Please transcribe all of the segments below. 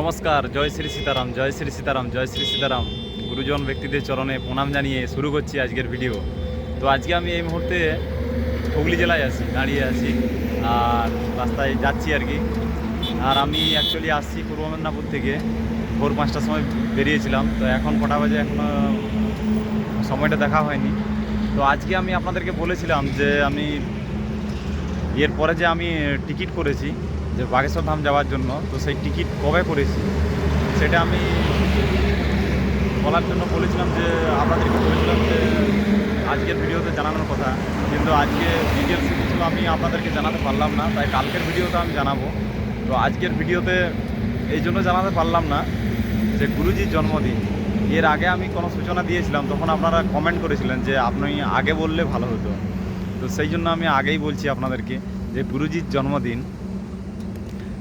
নমস্কার, জয় শ্রী সীতারাম, জয় শ্রী সীতারাম, জয় শ্রী সীতারাম। গুরুজন ব্যক্তিদের চরণে প্রণাম জানিয়ে শুরু করছি আজকের ভিডিও তো আজকে আমি এই মুহূর্তে হুগলি জেলায় আছি, দাঁড়িয়ে আছি, আর রাস্তায় যাচ্ছি আর কি। আর আমি অ্যাকচুয়ালি আসছি পূর্ব মেদিনীপুর থেকে, ভোর পাঁচটার সময় বেরিয়েছিলাম, তো এখন কটা বাজে এখনও সময়টা দেখা হয়নি। তো আজকে আমি আপনাদেরকে বলেছিলাম যে আমি, এরপরে যে আমি টিকিট করেছি যে বাগেশ্বর ধাম যাওয়ার জন্য, তো সেই টিকিট কবে করেছি, সেটা আমি বলার জন্য বলেছিলাম যে, আপনাদেরকে বলেছিলাম যে, আজকের ভিডিওতে জানানোর কথা। কিন্তু আজকে ডিটেলস কিছু আমি আপনাদেরকে জানাতে পারলাম না, তাই কালকের ভিডিওতে আমি জানাব। তো আজকের ভিডিওতে এই জন্য জানাতে পারলাম না যে, গুরুজির জন্মদিন। এর আগে আমি কোনো সূচনা দিয়েছিলাম, তখন আপনারা কমেন্ট করেছিলেন যে, আপনি আগে বললে ভালো হতো। তো সেই জন্য আমি আগেই বলছি আপনাদেরকে যে, গুরুজির জন্মদিন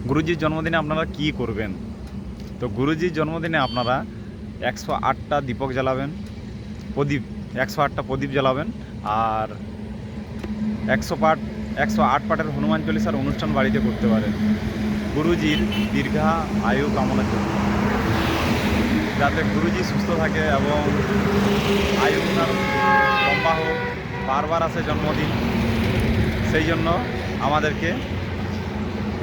গুরুজির জন্মদিনে আপনারা কি করবেন? তো গুরুজির জন্মদিনে আপনারা একশো আটটা দীপক জ্বালাবেন, প্রদীপ, একশো আটটা প্রদীপ জ্বালাবেন, আর একশো পাট, একশো আট পাটের হনুমান চল্লিশার অনুষ্ঠান বাড়িতে করতে পারেন। গুরুজির দীর্ঘা আয়ু কামনার জন্য যাতে গুরুজি সুস্থ থাকে এবং আয়ু ওনার লম্বা হোক, বারবার আসে জন্মদিন, সেই জন্য আমাদেরকে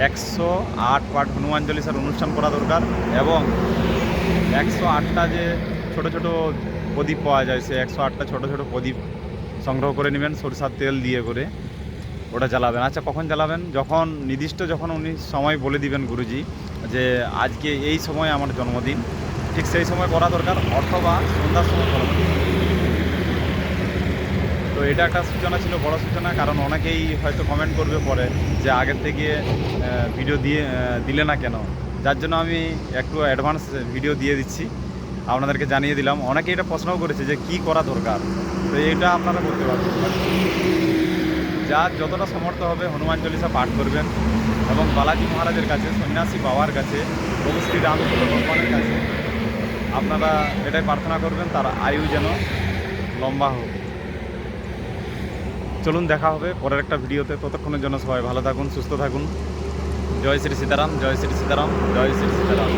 একশো আট পাট হনুমান চল্লিশার অনুষ্ঠান করা দরকার এবং একশো আটটা যে ছোট ছোট প্রদীপ পাওয়া যায় সে একশো আটটা ছোট ছোট প্রদীপ সংগ্রহ করে নেবেন, সরিষার তেল দিয়ে করে ওটা জ্বালাবেন। আচ্ছা কখন জ্বালাবেন? যখন নির্দিষ্ট যখন উনি সময় বলে দিবেন গুরুজি যে আজকে এই সময় আমার জন্মদিন, ঠিক সেই সময় করা দরকার অথবা সন্ধ্যার সময় করা দরকার। এটা একটা সূচনা ছিল, বড় সূচনা, কারণ অনেকেই হয়তো কমেন্ট করবে পরে যে আগের থেকে ভিডিও দিয়ে দিলে না কেন? যার জন্য আমি একটু অ্যাডভান্স ভিডিও দিয়ে দিচ্ছি, আপনাদেরকে জানিয়ে দিলাম। অনেকে এটা প্রশ্নও করেছে যে কি করা দরকার? তো এটা আপনারা করতে পারবেন। যার যতটা সমর্থ হবে, হনুমান চল্লিশা পাঠ করবেন এবং বালাজি মহারাজের কাছে, সন্ন্যাসী বাবার কাছে, প্রভু শ্রী রামচন্দ্র ভগবানের কাছে আপনারা এটাই প্রার্থনা করবেন, তার আয়ু যেন লম্বা হোক। চলুন, দেখা হবে পরের একটা ভিডিওতে। ততক্ষণের জন্য সবাই ভালো থাকুন, সুস্থ থাকুন। জয় শ্রী সীতারাম, জয় শ্রী সীতারাম, জয় শ্রী সীতারাম।